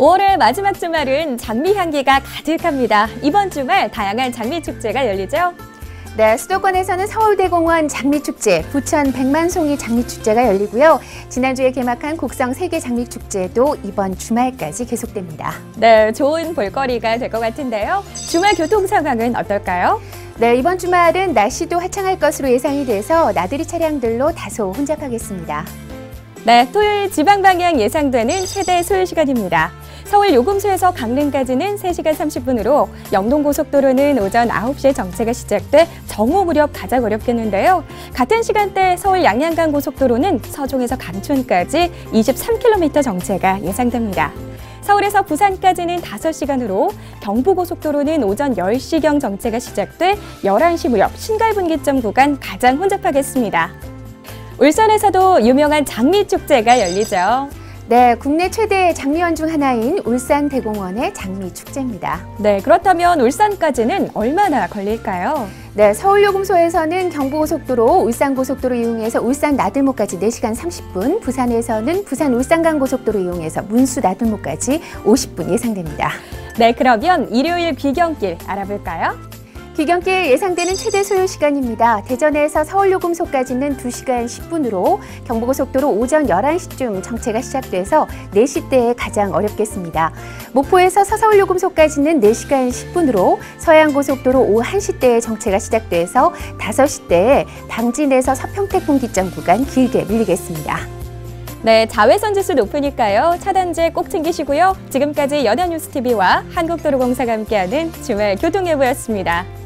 5월의 마지막 주말은 장미 향기가 가득합니다. 이번 주말 다양한 장미 축제가 열리죠. 네, 수도권에서는 서울대공원 장미축제, 부천 백만송이 장미축제가 열리고요. 지난주에 개막한 곡성 세계 장미축제도 이번 주말까지 계속됩니다. 네, 좋은 볼거리가 될 것 같은데요. 주말 교통 상황은 어떨까요? 네, 이번 주말은 날씨도 화창할 것으로 예상이 돼서 나들이 차량들로 다소 혼잡하겠습니다. 네, 토요일 지방 방향 예상되는 최대 소요 시간입니다. 서울 요금소에서 강릉까지는 3시간 30분으로 영동고속도로는 오전 9시에 정체가 시작돼 정오 무렵 가장 어렵겠는데요. 같은 시간대 서울 양양간 고속도로는 서종에서 감촌까지 23km 정체가 예상됩니다. 서울에서 부산까지는 5시간으로 경부고속도로는 오전 10시경 정체가 시작돼 11시 무렵 신갈분기점 구간 가장 혼잡하겠습니다. 울산에서도 유명한 장미축제가 열리죠. 네, 국내 최대 장미원 중 하나인 울산 대공원의 장미 축제입니다. 네, 그렇다면 울산까지는 얼마나 걸릴까요? 네, 서울요금소에서는 경부고속도로, 울산고속도로 이용해서 울산 나들목까지 4시간 30분, 부산에서는 부산 울산간 고속도로 이용해서 문수 나들목까지 50분 예상됩니다. 네, 그러면 일요일 귀경길 알아볼까요? 귀경길 예상되는 최대 소요 시간입니다. 대전에서 서울요금소까지는 2시간 10분으로 경부고속도로 오전 11시쯤 정체가 시작돼서 4시대에 가장 어렵겠습니다. 목포에서 서서울요금소까지는 4시간 10분으로 서해안고속도로 오후 1시대에 정체가 시작돼서 5시대에 당진에서 서평택 분기점 구간 길게 밀리겠습니다. 네, 자외선 지수 높으니까요. 차단제 꼭 챙기시고요. 지금까지 연합뉴스TV와 한국도로공사가 함께하는 주말 교통예보였습니다.